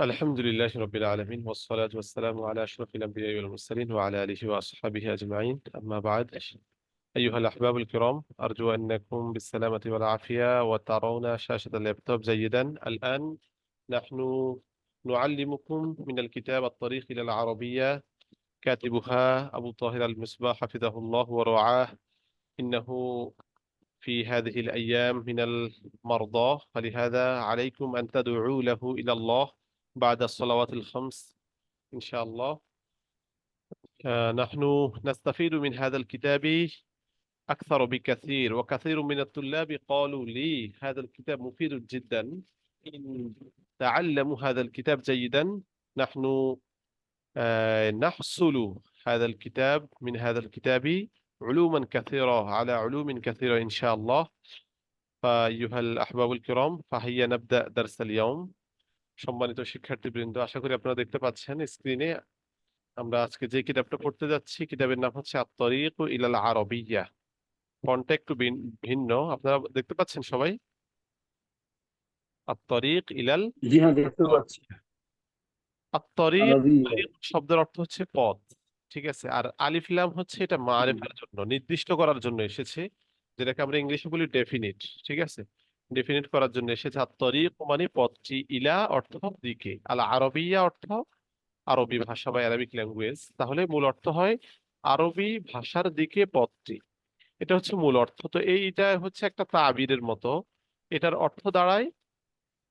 الحمد لله رب العالمين والصلاة والسلام على أشرف الأنبياء والمرسلين وعلى آله وأصحابه أجمعين. أما بعد أيها الأحباب الكرام أرجو أنكم بالسلامة والعافية وترون شاشة اللابتوب جيدا. الآن نحن نعلمكم من الكتاب الطريق إلى العربية. كاتبها أبو طاهر المصباح حفظه الله ورعاه. إنه في هذه الأيام من المرضى. فلهذا عليكم أن تدعوا له إلى الله. بعد الصلوات الخمس إن شاء الله. آه، نحن نستفيد من هذا الكتاب أكثر بكثير وكثير من الطلاب قالوا لي هذا الكتاب مفيد جدا. إن تعلموا هذا الكتاب جيدا. نحن آه، نحصل هذا الكتاب من هذا الكتاب علوما كثيرة على علوم كثيرة إن شاء الله. فأيها الأحباب الكرام فهيا نبدأ درس اليوم. সম্মানিত শিক্ষার্থীবৃন্দ আশা করি আপনারা দেখতে পাচ্ছেন স্ক্রিনে আমরা আজকে যে কিতাবটা পড়তে যাচ্ছি কিতাবের নাম হচ্ছে আত-তরিক ইলাল আরবিয়্যা ফন্টটা একটু ভিন্ন। আপনারা দেখতে পাচ্ছেন সবাই? আত-তরিক ইলাল জি হ্যাঁ দেখতে পাচ্ছি। আত-তরিক আরবি। তরিক শব্দের অর্থ হচ্ছে পথ ঠিক আছে? আর আলিফ লাম হচ্ছে এটা মারিফার জন্য নির্দিষ্ট করার জন্য এসেছে যেটাকে আমরা ইংলিশে বলি ডেফিনিট ঠিক আছে? ডেফিনিট করার জন্য এসেছে আত-তরিক মানে পথটি ইলা অর্থ দিকে। আল আরবিয়া অর্থ আরবি ভাষা বা অ্যারাবিক ল্যাঙ্গুয়েজ তাহলে মূল অর্থ হয় আরবি ভাষার দিকে পথটি এটা হচ্ছে মূল অর্থ। তো এইটা হচ্ছে একটা তাবিরের মতো। এটার অর্থ দাঁড়ায়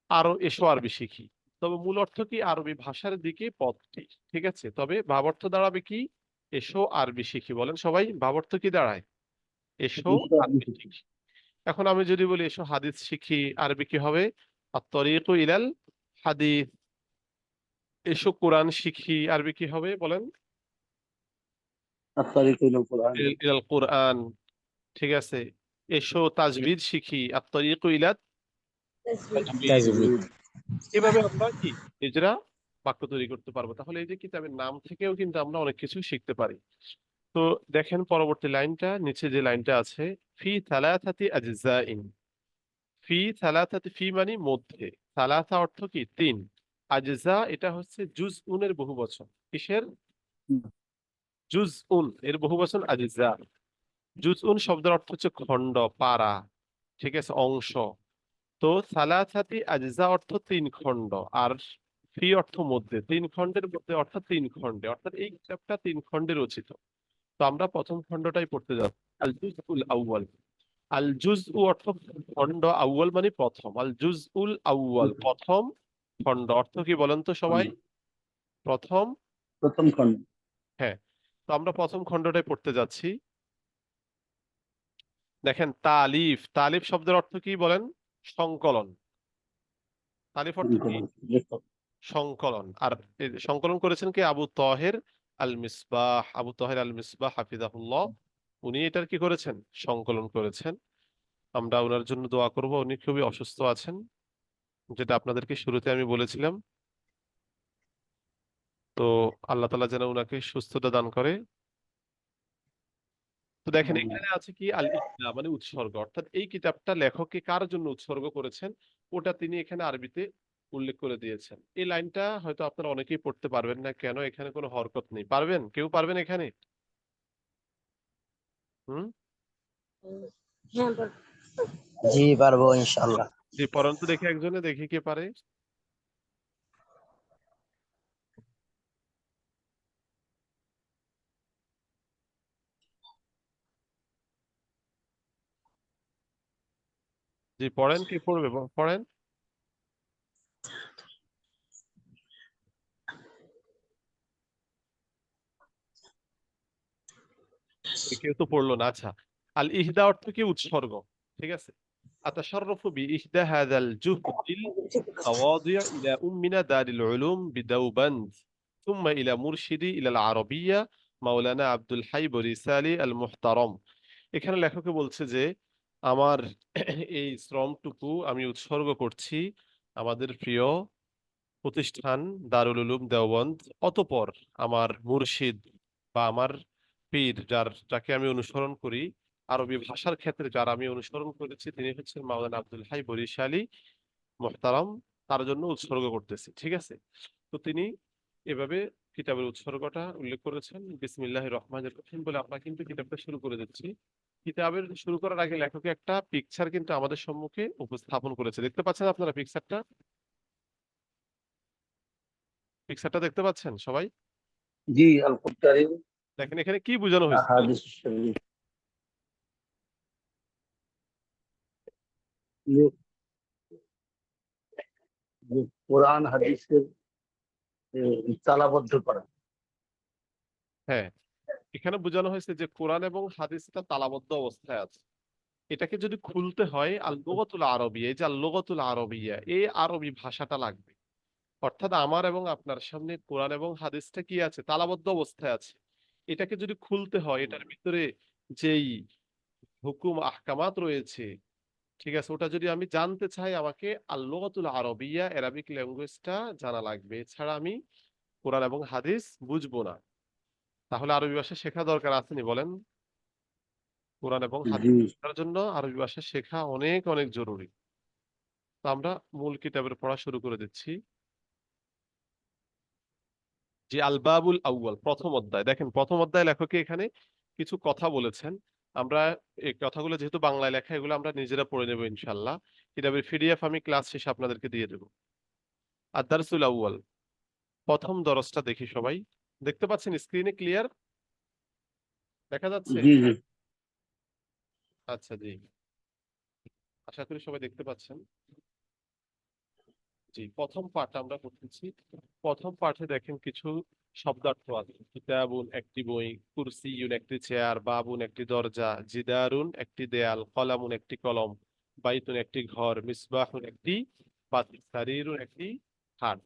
আরও এসো আরবি শিখি। তবে মূল অর্থ কি? আরবি ভাষার দিকে পথটি ঠিক আছে? তবে ভাবার্থ দাঁড়াবে কি? এসো আরবি শিখি। বলেন সবাই ভাবার্থ কি দাঁড়ায়? এসো আরবি শিখি। এখন আমি যদি বলি এসো হাদিস শিখি আরবি কি হবে? আত-তরিকু ইলাল হাদিস। এসো কোরআন শিখি আরবি কি হবে বলেন? ইলাল কোরআন। ঠিক আছে। এসো তাজবিদ শিখি আত-তরিকু ইলাত এভাবে আমরা কি? নিজেরা বাক্য তৈরি করতে পারব। তাহলে এই যে কিতাবের নাম থেকেও কিন্তু আমরা অনেক কিছু শিখতে পারি। তো দেখেন পরবর্তী লাইনটা নিচে যে লাইনটা আছে ফি থালাথাতি আজজাইন। ফি থালাথাতি ফি মানে মধ্যে। থালাথা অর্থ কি? তিন। আজজা এটা হচ্ছে জুজ উনের বহুবচন কিসের? জুজ উন এর বহুবচন আজজা। জুজ উন শব্দের অর্থ হচ্ছে খণ্ড পারা ঠিক আছে অংশ। তো সালাসাতি আজজা অর্থ তিন খণ্ড আর ফি অর্থ মধ্যে। তিন খণ্ডের মধ্যে অর্থাৎ তিন খণ্ডে। অর্থাৎ এই কিতাবটা তিন খণ্ডে রচিত। তো আমরা প্রথম খণ্ডটাই পড়তে যাচ্ছি। আল জুজ উল আউয়াল। আল জুজ উ অর্থ খণ্ড আউয়াল মানে প্রথম। আল জুজ উল আউয়াল প্রথম খণ্ড। অর্থ কি বলেন তো সবাই? প্রথম প্রথম খণ্ড। তো আমরা প্রথম খণ্ডটাই পড়তে যাচ্ছি। দেখেন তালিফ। তালিফ শব্দের অর্থ কি বলেন? সংকলন। তালিফ অর্থ কি? সংকলন। আর সংকলন করেছেন কি? আবু তহের। আল মিসবাহ আবু তহের আল মিসবাহ হাফিজাহুল্লাহ উনি এটার কি করেছেন? সংকলন করেছেন। আমরা ওনার জন্য দোয়া করব উনি খুবই অসুস্থ আছেন যেটা আপনাদেরকে শুরুতে আমি বলেছিলাম। তো আল্লাহ তালা যেন উনাকে সুস্থতা দান করে। তো দেখেন এখানে আছে কি? আল ইসলাম মানে উৎসর্গ। অর্থাৎ এই কিতাবটা লেখককে কার জন্য উৎসর্গ করেছেন? ওটা তিনি এখানে আরবিতে উল্লেখ করে দিয়েছেন। এই লাইনটা হয়তো আপনারা অনেকেই পড়তে পারবেন না। কেন? এখানে কোনো হরকত নেই। পারবেন? কেউ পারবেন এখানে? হুম? জি পারব ইনশাল্লাহ জি পড়ান তো দেখি একজনে দেখি কে পারে। জি পড়েন কি পড়বে? পড়েন। কেউ তো পড়লো না আচ্ছা আল ইহদা অর্থ কি উৎসর্গ ঠিক আছে আতাশাররফু বি ইহদা হাযাল জুহদিল مواضيع إلى أمنا دار العلوم بدوبند ثم إلى مرشدي إلى العربية مولانا عبد الحي بوريسالي المحترم এখানে লেখকে বলছে যে আমার এই শ্রমটুকু আমি উৎসর্গ করছি আমাদের প্রিয় প্রতিষ্ঠান দারুল উলুম দেওবন্দ অতঃপর আমার মুর্শিদ বা আমার পীর যার, যাকে আমি অনুসরণ করি, আরবি ভাষার ক্ষেত্রে যার আমি অনুসরণ করেছি, তিনি হচ্ছেন মাওলানা আব্দুল হাই বরিশালী মোহতারাম। তার জন্য উৎসর্গ করতেছি, ঠিক আছে? তো তিনি এভাবে কিতাবের উৎসর্গটা উল্লেখ করেছেন। বিসমিল্লাহ রহমানের রহিম বলে আমরা কিন্তু কিতাবটা শুরু করে দিচ্ছি। কিতাবের শুরু করার আগে লেখক একটা পিকচার কিন্তু আমাদের সম্মুখে উপস্থাপন করেছে। দেখতে পাচ্ছেন আপনারা পিকচারটা পিকচারটা দেখতে পাচ্ছেন সবাই? জি আল দেখেন এখানে কি বোঝানো হয়েছে? হাদিস শরীফ। ये যে কোরআন হাদিসের তালাবদ্ধ করা। হ্যাঁ এখানে বোঝানো হয়েছে যে কোরআন এবং হাদিসটা তালাবদ্ধ অবস্থায় আছে। এটাকে যদি খুলতে হয় আল লুগাতুল আরবিয়া এই যে আল লুগাতুল আরবিয়া এই আরবি ভাষাটা লাগবে। অর্থাৎ আমার এবং আপনার সামনে কোরআন এবং হাদিসটা কি আছে? তালাবদ্ধ অবস্থায় আছে। এটাকে যদি খুলতে হয় এটার ভিতরে যেই হুকুম আহকামাত রয়েছে ঠিক আছে ওটা যদি আমি জানতে চাই আমাকে আল লুগাতুল আরবিয়া অ্যারাবিক ল্যাঙ্গুয়েজটা জানা লাগবে। এছাড়া আমি কোরআন এবং হাদিস বুঝব না। তাহলে আরবি ভাষা শেখা দরকার আসেনি বলেন। কোরআন এবং হাদিস জন্য আরবি ভাষা শেখা অনেক অনেক জরুরি। তো আমরা মূল কিতাবের পড়া শুরু করে দিচ্ছি। যে আলবাবুল আউয়াল প্রথম অধ্যায়। দেখেন প্রথম অধ্যায় লেখকে এখানে কিছু কথা বলেছেন। আমরা এই কথাগুলো যেহেতু বাংলায় লেখা এগুলো আমরা নিজেরা পড়ে নেব ইনশাল্লাহ কিতাবের পিডিএফ আমি ক্লাস শেষে আপনাদেরকে দিয়ে দেব। আদারসুল আউয়াল প্রথম দরজটা দেখি সবাই। দেখতে পাচ্ছেন স্ক্রিনে ক্লিয়ার? দেখা যাচ্ছে? আচ্ছা জি। আশা করি সবাই দেখতে পাচ্ছেন। জি, প্রথম পাঠ আমরা করতেছি প্রথম পাঠে দেখেন কিছু শব্দার্থ আছে। কিতাবুন একটি বই, কুরসিউন একটি চেয়ার, বাবুন একটি দরজা, জিদারুন একটি দেয়াল, কলামুন একটি কলম, বাইতুন একটি ঘর, মিসবাহুন একটি বাতি, সারিরুন একটি খাট।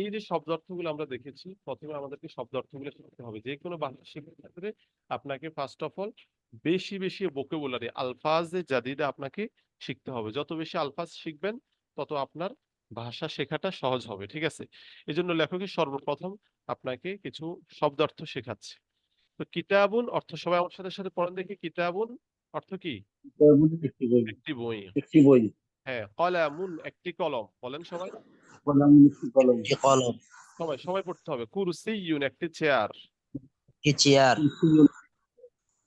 এই যে শব্দার্থগুলো আমরা দেখেছি, প্রথমে আমাদেরকে শব্দার্থগুলো শিখতে হবে। যে কোনো ভাষা শেখার ক্ষেত্রে আপনাকে ফার্স্ট অফ অল বেশি বেশি ভোকাবুলারি আলফাজে জাদিদা আপনাকে শিখতে হবে। যত বেশি আলফাজ শিখবেন, তত আপনার ভাষা শেখাটা সহজ হবে ঠিক আছে? এই জন্য লেখকের সর্বপ্রথম আপনাকে কিছু শব্দার্থ শেখাচ্ছে। তো কিতাবুন অর্থ সবাই আমার সাথে সাথে পড়েন দেখি কিতাবুন অর্থ কি? একটি বই। একটি বই। হ্যাঁ কলামুন একটি কলম বলেন সবাই। কলাম একটি কলম। একটি কলম। সবাই সবাই পড়তে হবে। কুরসিউন একটি চেয়ার। চেয়ার।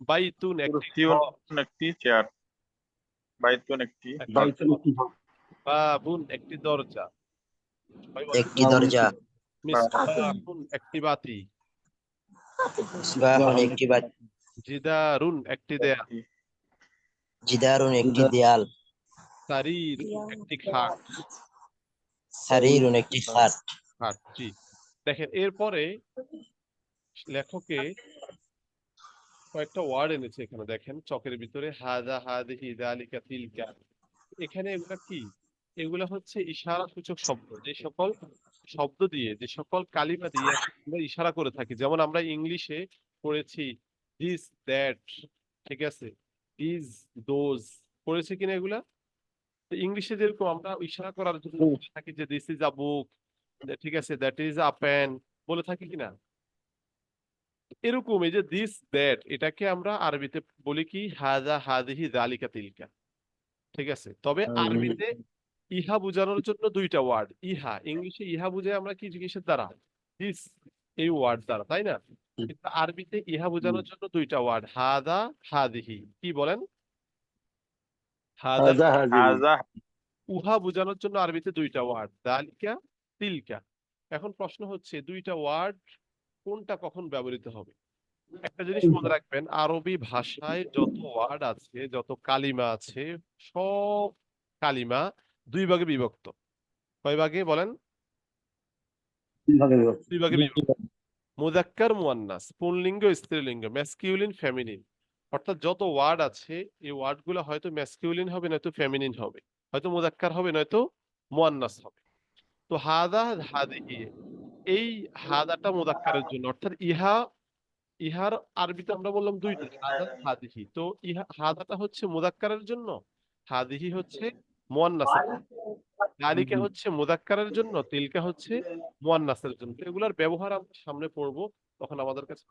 বাইতুন একটি চেয়ার। বাইতুন একটি বাইতুল একটি বাবুন একটি দরজা। একটি দরজা। মিসবাহুন একটি বাতি। বাহন একটি বা জিদারুন একটি দেয়াল। জিদারুন একটি দেয়াল। সারির একটি খাট। সারিরুন একটি খাট। খাট জি। দেখেন এরপরে লেখকে কয়েকটা ওয়ার্ড এনেছে এখানে। দেখেন চকের ভিতরে হাদা হাদিহি যালিকা তিলকা। এখানে এগুলা কি? এগুলা হচ্ছে ইশারা সূচক শব্দ। যে সকল শব্দ দিয়ে যে সকল কালিমা দিয়ে আমরা ইশারা করে থাকি। যেমন আমরা ইংলিশে পড়েছি দিস দ্যাট ঠিক আছে? ইজ দোজ পড়েছি কিনা এগুলা? ইংলিশে যেরকম আমরা ইশারা করার জন্য বলে থাকি যে দিস ইজ আ বুক ঠিক আছে? দ্যাট ইজ আ পেন বলে থাকি কিনা? এরকম এই যে দিস দ্যাট এটাকে আমরা আরবিতে বলি কি? হাজা হাদিহি জালিকা তিলকা ঠিক আছে? তবে আরবিতে ইহা বোঝানোর জন্য দুইটা ওয়ার্ড ইহা। ইংলিশে ইহা বুঝে আমরা কি জিনিসের দ্বারা? দিস এই ওয়ার্ড দ্বারা তাই না? কিন্তু আরবিতে ইহা বোঝানোর জন্য দুইটা ওয়ার্ড হাদা হাদিহি। কি বলেন? উহা বোঝানোর জন্য আরবিতে দুইটা ওয়ার্ড দালিকা তিলকা। এখন প্রশ্ন হচ্ছে দুইটা ওয়ার্ড কোনটা কখন ব্যবহৃত হবে? একটা জিনিস মনে রাখবেন আরবি ভাষায় যত ওয়ার্ড আছে যত কালিমা আছে সব কালিমা দুই ভাগে বিভক্ত। কয় ভাগে বলেন? দুই ভাগে বিভক্ত। মুজাক্কার মুয়ান্নাস পুংলিঙ্গ স্ত্রীলিঙ্গ ম্যাসকিউলিন ফেমিনিন অর্থাৎ যত ওয়ার্ড আছে এই ওয়ার্ডগুলো হয়তো ম্যাসকিউলিন হবে নয়তো ফেমিনিন হবে। হয়তো মুজাক্কার হবে নয়তো মুয়ান্নাস হবে। তো হাদা হাদিহি এই হাদাটা মুজাক্কারের জন্য। অর্থাৎ ইহা ইহার আরবিতে আমরা বললাম দুইটা হাদা হাদিহি। তো ইহা হাদাটা হচ্ছে মুজাক্কারের জন্য হাদিহি হচ্ছে মুয়ান্নাসের। হচ্ছে মুজাক্কারের জন্য তিলকা হচ্ছে মুয়ান্নাসের জন্য। এগুলার ব্যবহার আমরা সামনে পড়ব তখন আমাদের কাছে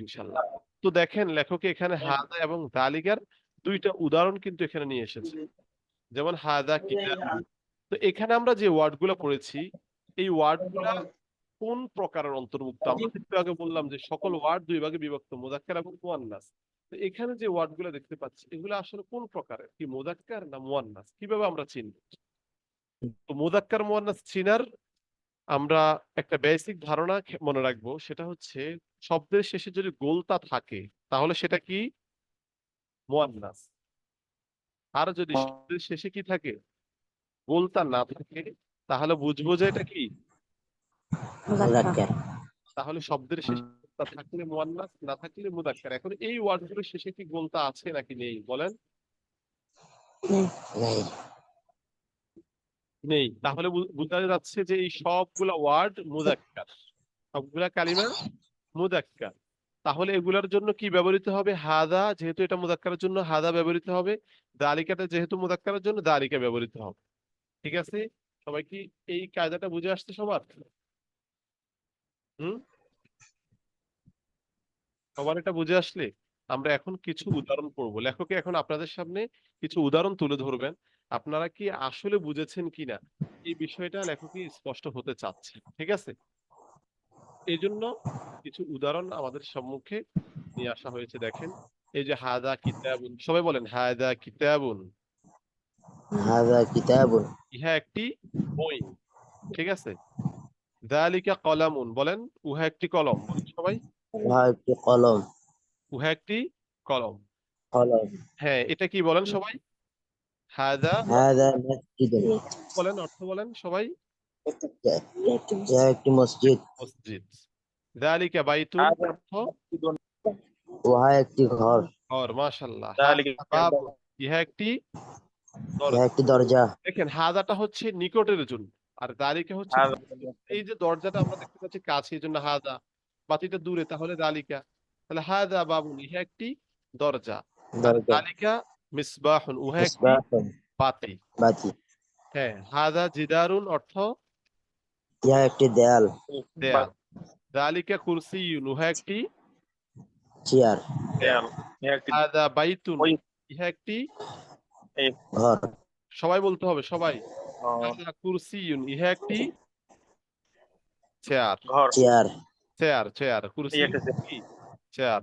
ইনশাল্লাহ তো দেখেন লেখক এখানে হাদা এবং দালিকার দুইটা উদাহরণ কিন্তু এখানে নিয়ে এসেছে। যেমন হাদা কিতাব। তো এখানে আমরা যে ওয়ার্ডগুলো পড়েছি এই ওয়ার্ডগুলা কোন প্রকারের অন্তর্ভুক্ত? আমরা একটু আগে বললাম যে সকল ওয়ার্ড দুই ভাগে বিভক্ত মুজাক্কার এবং মুয়ান্নাস। তো এখানে যে ওয়ার্ডগুলো দেখতে পাচ্ছি, এগুলো আসলে কোন প্রকারের? কি মুজাক্কার না মুয়ান্নাস? কীভাবে আমরা চিনব তো মুজাক্কার, মুয়ান্নাস চিনার আমরা একটা বেসিক ধারণা মনে রাখব, সেটা হচ্ছে শব্দের শেষে যদি গোলতা থাকে, তাহলে সেটা কি? মুয়ান্নাস। আর যদি শব্দের শেষে কি থাকে? গোলতা না থাকে, তাহলে বুঝব যে এটা কি? মুজাক্কার। তাহলে শব্দের শেষে থাকলে মুয়ান্নাস না থাকলে মুজাক্কার এখন এই ওয়ার্ডগুলোর শেষে কি গোলতা আছে নাকি নেই? বলেন। নেই। নেই। তাহলে বোঝা যাচ্ছে যে এই সবগুলা ওয়ার্ড মুদাক্কার সবগুলা কালিমা মুজাক্কার তাহলে এগুলার জন্য কি ব্যবহৃত হবে? হাদা যেহেতু এটা মুজাক্কারের জন্য হাদা ব্যবহৃত হবে দালিকাটা যেহেতু মুজাক্কারের জন্য দালিকা ব্যবহৃত হবে। ঠিক আছে? সবাই কি এই কায়দাটা বুঝে আসছে সবার? হুম? সবার এটা বুঝে আসলে আমরা এখন কিছু উদাহরণ পড়ব। লেখকে এখন আপনাদের সামনে কিছু উদাহরণ তুলে ধরবেন। আপনারা কি আসলে বুঝেছেন কিনা এই বিষয়টা লেখকই স্পষ্ট হতে চাচ্ছে। ঠিক আছে? এই জন্য কিছু উদাহরণ আমাদের সম্মুখে নিয়ে আসা হয়েছে দেখেন। এই যে হাদা কিতাবুন। সবাই বলেন হাদা কিতাবুন। হাযা কিতাবুন। ইহা একটি বই। ঠিক আছে? দালিকা কলামুন। বলেন উহা একটি কলম। বলেন সবাই। উহা একটি কলম। উহা একটি কলম। কলম। হ্যাঁ এটা কি বলেন সবাই? হাদা হাযা মসজিদুন বলেন অর্থ বলেন সবাই। ইহা একটি মসজিদ। মসজিদ। হাদা অর্থ? উহা একটি ঘর। ঘর মাশাআল্লাহ। দালিকা ইহা একটি ইহা একটি দরজা। দেখেন হাদাটা হচ্ছে নিকটের জন্য। আর দালিকা হচ্ছে এই যে দরজাটা আমরা দেখতে পাচ্ছি কাছে এই জন্য হাদা বাতিটা দূরে তাহলে দালিকা। তাহলে হাদা বাবুন ইহা একটি দরজা। দালিকা মিসবাহুন উহা একটি বাতি। বাতি। হ্যাঁ হাদা জিদারুন অর্থ? ইহা একটি দেয়াল। দেয়াল। দালিকা কুরসিয়ুন উহা একটি চেয়ার। দেয়াল ইহা একটি হাদা বাইতুন ইহা একটি ঘর। সবাই বলতে হবে সবাই। হাদা কুরসিয়ুন ইহা একটি চেয়ার। ঘর। চেয়ার। চেয়ার চেয়ার কুরসি চেয়ার।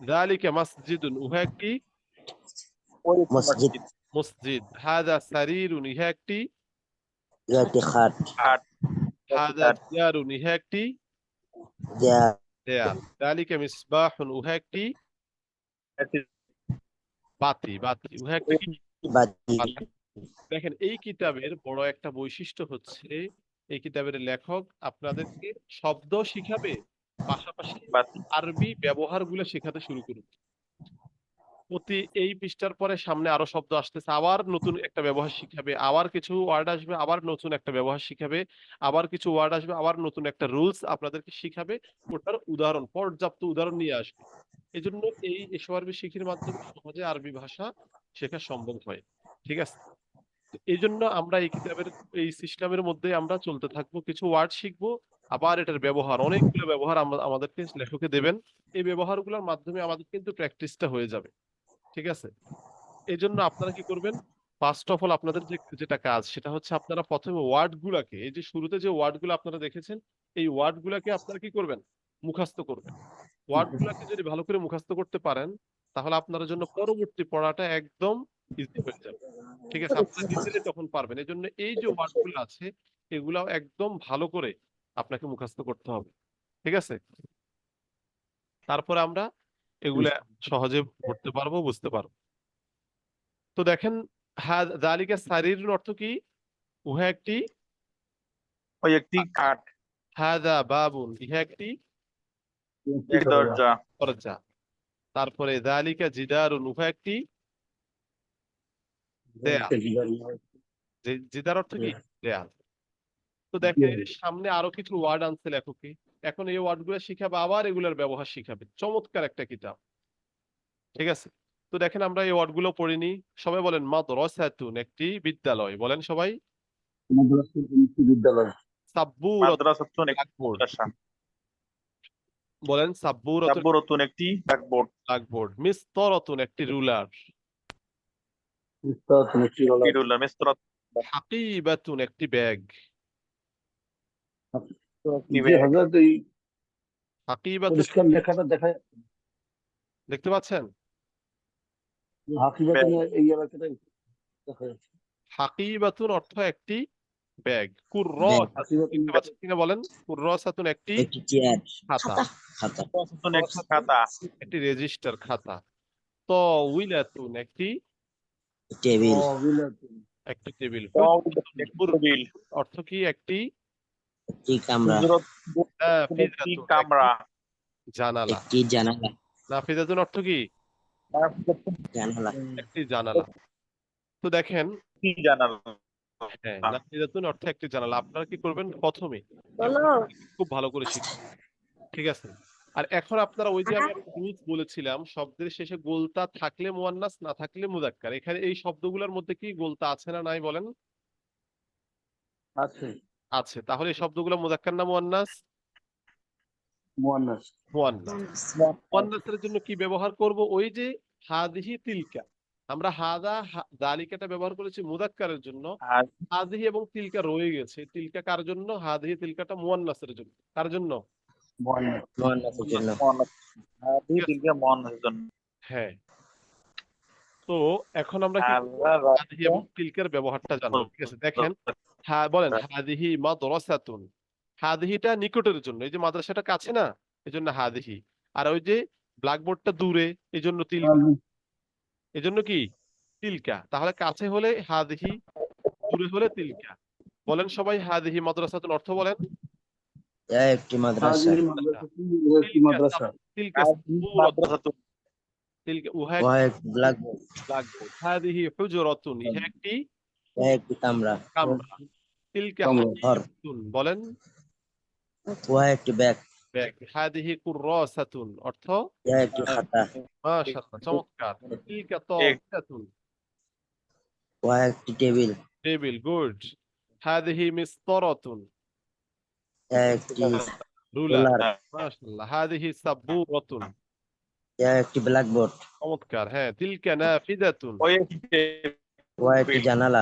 দালিকা মসজিদুন উহা একটি মসজিদ মসজিদ হাদা সারিরুন ইহা একটি ইহা একটি খাট খাট হাদা দিয়ারুন ইহা একটি দেয়াল দালিকা মিসবাহুন উহা একটি বাতি বাতি উহা একটি বাতি। দেখেন এই কিতাবের বড় একটা বৈশিষ্ট্য হচ্ছে এই কিতাবের লেখক আপনাদেরকে শব্দ শিখাবে, পাশাপাশি আরবি ব্যবহারগুলো শেখাতে শুরু করুন। প্রতি এই পৃষ্ঠার পরে সামনে আরও শব্দ আসতেছে, আবার নতুন একটা ব্যবহার শিখাবে, আবার কিছু ওয়ার্ড আসবে, আবার নতুন একটা ব্যবহার শিখাবে, আবার কিছু ওয়ার্ড আসবে, আবার নতুন একটা রুলস আপনাদেরকে শিখাবে, ওটার উদাহরণ, পর্যাপ্ত উদাহরণ নিয়ে আসবে। এই জন্য এই এসব আরবি শিখির মাধ্যমে সহজে আরবি ভাষা শেখা সম্ভব হয়। ঠিক আছে? এই জন্য আমরা এই কিতাবের, এই সিস্টেমের মধ্যে আমরা চলতে থাকব, কিছু ওয়ার্ড শিখব, আবার এটার ব্যবহার, অনেকগুলো ব্যবহার আমাদেরকে লেখকে দেবেন। এই ব্যবহারগুলোর মাধ্যমে আমাদের কিন্তু প্র্যাকটিসটা হয়ে যাবে, ঠিক আছে? এই জন্য আপনারা কি করবেন? ফার্স্ট অফ অল আপনাদের যে, যেটা কাজ, সেটা হচ্ছে আপনারা প্রথমে ওয়ার্ড গুলাকে এই যে শুরুতে যে ওয়ার্ডগুলো আপনারা দেখেছেন, এই ওয়ার্ড গুলাকে আপনারা কি করবেন? মুখস্থ করবেন। ওয়ার্ড গুলাকে যদি ভালো করে মুখস্থ করতে পারেন, তাহলে আপনার জন্য পরবর্তী পড়াটা একদম ইজি হয়ে যাবে। ঠিক আছে? আপনারা নিজেরাই তখন পারবেন। এই জন্য এই যে ওয়ার্ডগুলো আছে এগুলাও একদম ভালো করে আপনাকে মুখস্থ করতে হবে। ঠিক আছে? তারপরে আমরা এগুলা সহজে পড়তে পারব বুঝতে পারব। তো দেখেন হ্যাঁ দালিকা সারির অর্থ কি? উহা একটি ওই একটি খাট হাদা বাবুন ইহা একটি দরজা। দরজা। তারপরে দালিকা জিদারুন। উহা একটি দেয়াল জি- অর্থ কি? দেয়াল তো দেখেন সামনে আরও কিছু ওয়ার্ড আনছে লেখকে এখন এই ওয়ার্ডগুলো শিখাবে আবার এগুলোর ব্যবহার শিখাবে। চমৎকার একটা কিতাব। ঠিক আছে? তো দেখেন আমরা এই ওয়ার্ডগুলো পড়িনি। সবাই বলেন মাদ্রাসাতুন একটি বিদ্যালয়। বলেন সবাই। বিদ্যালয়। সাব্বুরাতুন বলেন সাব্বুরাতুন একটি ব্ল্যাকবোর্ড ব্ল্যাকবোর্ড মিস্তরাতুন একটি রুলার হাকিবাতুন একটি ব্যাগ হাকিবাতুন লেখাটা দেখা দেখতে পাচ্ছেন হাকিবাতুন এই এলাকাটাই দেখা যাচ্ছে হাকিবাতুন অর্থ একটি ব্যাগ কিনা বলেন কুর্রসাতুন একটি একটি খাতা খাতা একটি খাতা একটি রেজিস্টার খাতা তো উইলাতুন একটি টেবিল। একটি টেবিল। টেবিল। অর্থ কি একটি? একটি কামরা। একটি কামরা। জানালা। একটি জানালা। নাফিজাতুন অর্থ কি? জানালা। একটি জানালা। তো দেখেন কি জানালা। হ্যাঁ নাফিজাতুন অর্থ একটি জানালা। আপনারা কি করবেন? প্রথমে খুব ভালো করে শিখবেন ঠিক আছে? আর এখন আপনারা ওই যে আমি জিনিস বলেছিলাম শব্দের শেষে গোলতা থাকলে মুয়ান্নাস না থাকলে মুজাক্কার এখানে এই শব্দগুলোর মধ্যে কি গোলতা আছে না নাই বলেন? আছে। আছে। তাহলে এই শব্দগুলো মুজাক্কার না মুয়ান্নাস? মুয়ান্নাস। মুয়ান্নাস। মুয়ান্নাসের জন্য কি ব্যবহার করব? ওই যে হাদিহি তিলকা। আমরা হাদা দালিকাটা ব্যবহার করেছি মুজাক্কারের জন্য। হাদিহি এবং তিলকা রয়ে গেছে। তিলকা কার জন্য? হাদিহি তিলকাটা মুয়ান্নাসের জন্য। কার জন্য? হজন হ্যাঁ তো এখন আমরা হাদিহি এবং তিলকার ব্যবহারটা জানব ঠিক আছে? দেখেন হ্যাঁ বলেন হাদিহি মাদ্রাসাতুন। হাদিহিটা নিকটের জন্য এই যে মাদ্রাসাটা কাছে না এই জন্য হাদিহি। আর ওই যে ব্ল্যাকবোর্ডটা দূরে এই জন্য তিল এই জন্য কি? তিলকা। তাহলে কাছে হলে হাদিহি দূরে হলে তিলকা। বলেন সবাই হাদিহি মাদ্রাসাতুন অর্থ বলেন। একটি মাদ্রাসা। একটি মাদ্রাসা উহা ওয়া ব্ল্যাকবোর্ড ব্ল্যাকবোর্ড হাদিহি হুজরাতুন ইহা একটি একটি কামরা। কামরা। তিলকা ঘর বলেন। ওয়া একটি ব্যাগ। অর্থ? ইয়া একটি খাতা। মাশাআল্লাহ চমৎকার। তিলকা একটি টেবিল। Table good. মিসতারাতুন। ইয়া একটি রুলার মাশাআল্লাহ হাদিহি সাব্বুরাতুন ইয়া একটি ব্ল্যাকবোর্ড চমৎকার হ্যাঁ তিলকা একটি ওয়া একটি জানালা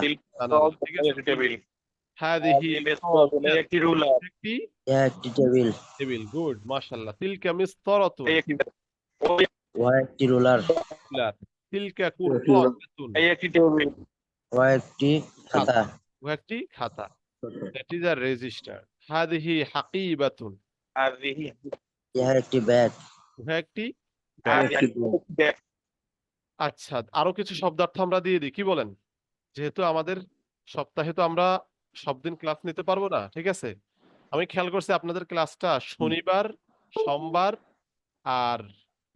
হাদিহি একটি রুলার একটি ইয়া একটি টেবিল টেবিল গুড মাশাআল্লাহ তিলকা একটি ওয়া একটি রুলার রুলার তিলকা এই একটি টেবিল ওয়া একটি খাতা একটি খাতা that is a register হাদিহি হাকিবাতুন। একটি একটি ব্যাগ আচ্ছা আরও কিছু শব্দার্থ আমরা দিয়ে দিই কি বলেন? যেহেতু আমাদের সপ্তাহে তো আমরা সব দিন ক্লাস নিতে পারব না ঠিক আছে? আমি খেয়াল করছি আপনাদের ক্লাসটা শনিবার সোমবার আর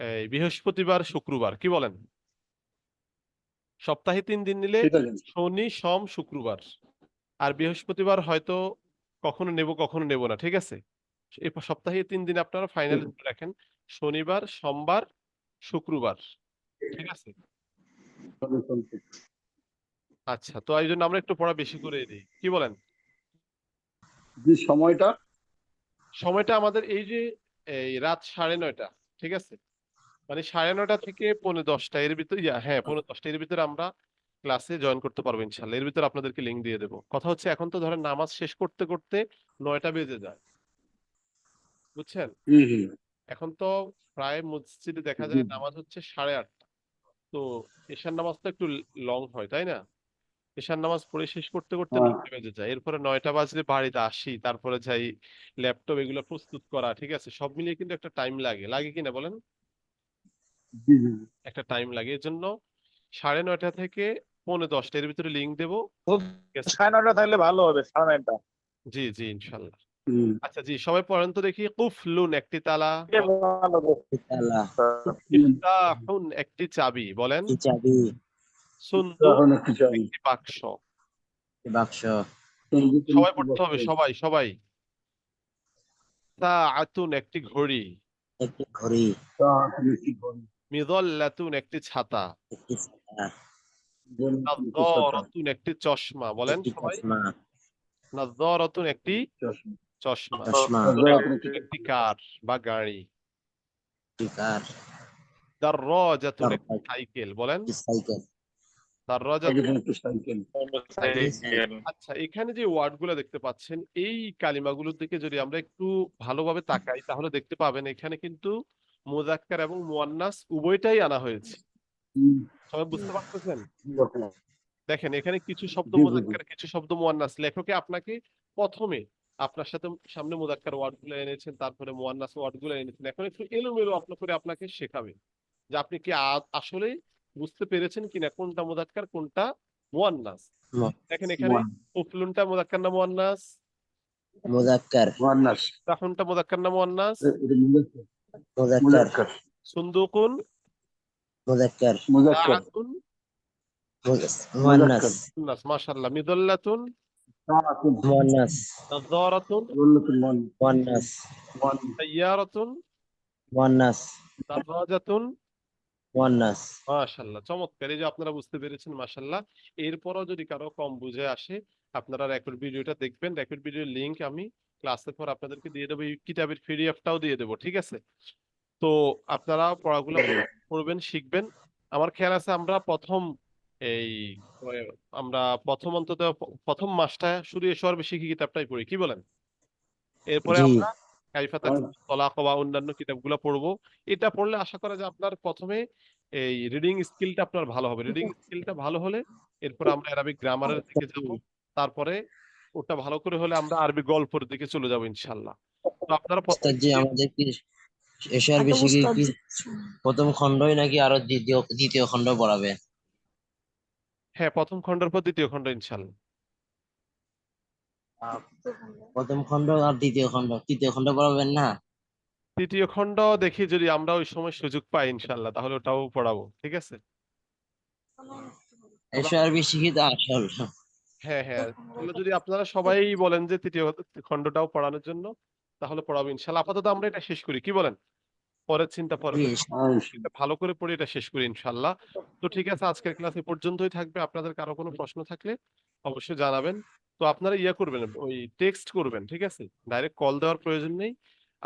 এই বৃহস্পতিবার শুক্রবার কি বলেন? সপ্তাহে তিন দিন নিলে শনি সোম শুক্রবার। আর বৃহস্পতিবার হয়তো কখনো নেব কখনো নেব না ঠিক আছে? এই সপ্তাহে তিন দিন আপনারা ফাইনাল রাখেন শনিবার সোমবার শুক্রবার ঠিক আছে? আচ্ছা তো এই জন্য আমরা একটু পড়া বেশি করে দিই কি বলেন? যে সময়টা? সময়টা আমাদের এই যে এই রাত সাড়ে নয়টা ঠিক আছে? মানে সাড়ে নয়টা থেকে পৌনে দশটা এর ভিতরে হ্যাঁ পৌনে দশটা এর ভিতরে আমরা ক্লাসে জয়েন করতে পারব ইনশাল্লাহ। এর ভিতরে আপনাদেরকে লিঙ্ক দিয়ে দেবো। কথা হচ্ছে এখন তো ধরেন নামাজ শেষ করতে করতে নয়টা বেজে যায়। বুঝছেন? এখন তো প্রায় মসজিদে দেখা যায় নামাজ হচ্ছে সাড়ে আটটা। তো এশার নামাজ তো একটু লং হয় তাই না? এশার নামাজ পড়ে শেষ করতে করতে হ্যাঁ। নয়টা বেজে যায়। এরপরে নয়টা বাজলে বাড়িতে আসি তারপরে যাই ল্যাপটপ এগুলো প্রস্তুত করা ঠিক আছে? সব মিলিয়ে কিন্তু একটা টাইম লাগে। লাগে কিনা বলেন। একটা টাইম লাগে। এর জন্য সাড়ে নয়টা থেকে পৌনে দশটা এর ভিতরে লিঙ্ক দেবো। সাড়ে থাকলে ভালো হবে সাড়ে নয়টা। জি জি ইনশাল্লাহ। আচ্ছা জি সবাই পড়েন তো দেখি। কুফলুন একটি তালা। একটি চাবি বলেন। চাবি? একটু একটি বাক্স। একটি বাক্স। সবাই পড়তে হবে সবাই সবাই। সাআতুন একটি ঘড়ি। একটি ঘড়ি। মিদল্লাতুন একটি ছাতা। একটি ছাতা। নাযরাতুন একটি চশমা বলেন সবাই। নাযরাতুন একটি চশমা। চশমা। একটি কার বা গাড়ি। কার? দাররাজাতুন একটি সাইকেল বলেন। সাইকেল? আচ্ছা এখানে যে ওয়ার্ডগুলো দেখতে পাচ্ছেন এই কালিমাগুলোর দিকে যদি আমরা একটু ভালোভাবে তাকাই তাহলে দেখতে পাবেন এখানে কিন্তু মুজাক্কার এবং মুয়ান্নাস উভয়টাই আনা হয়েছে। সবাই বুঝতে পারতেছেন? দেখেন এখানে কিছু শব্দ। মুজাক্কার কিছু শব্দ মুয়ান্নাস। লেখকে আপনাকে প্রথমে আপনার সাথে সামনে মুজাক্কার ওয়ার্ডগুলো এনেছেন তারপরে মুয়ান্নাস ওয়ার্ডগুলো এনেছেন। এখন একটু এলোমেলো আপনার করে আপনাকে শেখাবে যে আপনি কি আসলে বুঝতে পেরেছেন কিনা কোনটা মুজাক্কার কোনটা মুয়ান্নাস? দেখেন এখানে উফলুনটা মুজাক্কার না মুয়ান্নাস? মুজাক্কার মুয়ান্নাস। তাহুনটা মুজাক্কার না মুয়ান্নাস? মুজাক্কার সুন্দুকুন মুজাক্কার। মুজাক্কার। সাআতুন মুজ- মুয়ান্নাস। মুয়ান্নাস মাশাআল্লাহ। মিদাল্লাতুন। সাআতুন মুয়ান্নাস নাযারাতুন দৌলাতুল মুয়ান্নাস। মুয়ান্নাস মুয়ান্নাস। সাইয়ারাতুন। মুয়ান্নাস। দারাজাতুন মুয়ান্নাস। মাশাল্লাহ চমৎকার। এই যে আপনারা বুঝতে পেরেছেন মাশাল্লাহ এরপরও যদি কারও কম বুঝে আসে আপনারা রেকর্ড ভিডিওটা দেখবেন। রেকর্ড ভিডিওর লিংক আমি ক্লাসের পর আপনাদেরকে দিয়ে দেবো। এই কিতাবের পিডিএফটাও দিয়ে দেবো ঠিক আছে? তো আপনারা পড়াগুলো পড়বেন শিখবেন। আমার খেয়াল আছে আমরা প্রথম এই আমরা প্রথম অন্তত প্রথম মাসটা শুধু এসর বেশি কিতাবটাই পড়ি। কি বলেন? এরপরে আমরা তলাক বা অন্যান্য কিতাবগুলো পড়ব। এটা পড়লে আশা করা যায় আপনার প্রথমে এই রিডিং স্কিলটা আপনার ভালো হবে। রিডিং স্কিলটা ভালো হলে এরপর আমরা আরবিক গ্রামারের দিকে যাব। তারপরে ওটা ভালো করে হলে আমরা আরবি গল্পের দিকে চলে যাব ইনশাল্লাহ তো আপনারা আমাদের কি এশার বেশি কি প্রথম খণ্ডই নাকি আরও দ্বিতীয় দ্বিতীয় খণ্ড পড়াবে? হ্যাঁ প্রথম খণ্ডের পর দ্বিতীয় খণ্ড ইনশাল্লাহ প্রথম খণ্ড আর দ্বিতীয় খণ্ড তৃতীয় খণ্ড পড়াবেন না? তৃতীয় খণ্ড দেখি যদি আমরা ওই সময় সুযোগ পাই ইনশাল্লাহ তাহলে ওটাও পড়াবো ঠিক আছে? এশিয়ার বেশি কি তো আসল? হ্যাঁ হ্যাঁ তাহলে যদি আপনারা সবাই বলেন যে তৃতীয় খণ্ডটাও পড়ানোর জন্য তাহলে পড়াবো ইনশাল্লাহ আপাতত আমরা এটা শেষ করি কি বলেন? পরের চিন্তা পরে ভালো করে পড়ে এটা শেষ করি ইনশাল্লাহ তো ঠিক আছে আজকের ক্লাস এ পর্যন্তই থাকবে। আপনাদের কারও কোনো প্রশ্ন থাকলে অবশ্যই জানাবেন। তো আপনারা ইয়ে করবেন ওই টেক্সট করবেন ঠিক আছে? ডাইরেক্ট কল দেওয়ার প্রয়োজন নেই।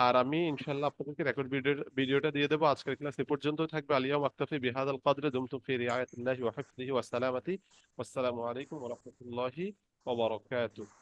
আর আমি ইনশাল্লাহ আপনাদেরকে রেকর্ড ভিডিও ভিডিওটা দিয়ে দেবো। আজকের ক্লাস এ পর্যন্তই থাকবে। আলিয়া মাক্তাফি বিহাদাল কদরে দুমতুম ফি রিআয়াতিল্লাহি ওয়া হিফযিহি ওয়া সালামাতি। ওয়াসসালামু আলাইকুম ওয়া রাহমাতুল্লাহি ওয়া বারাকাতুহু।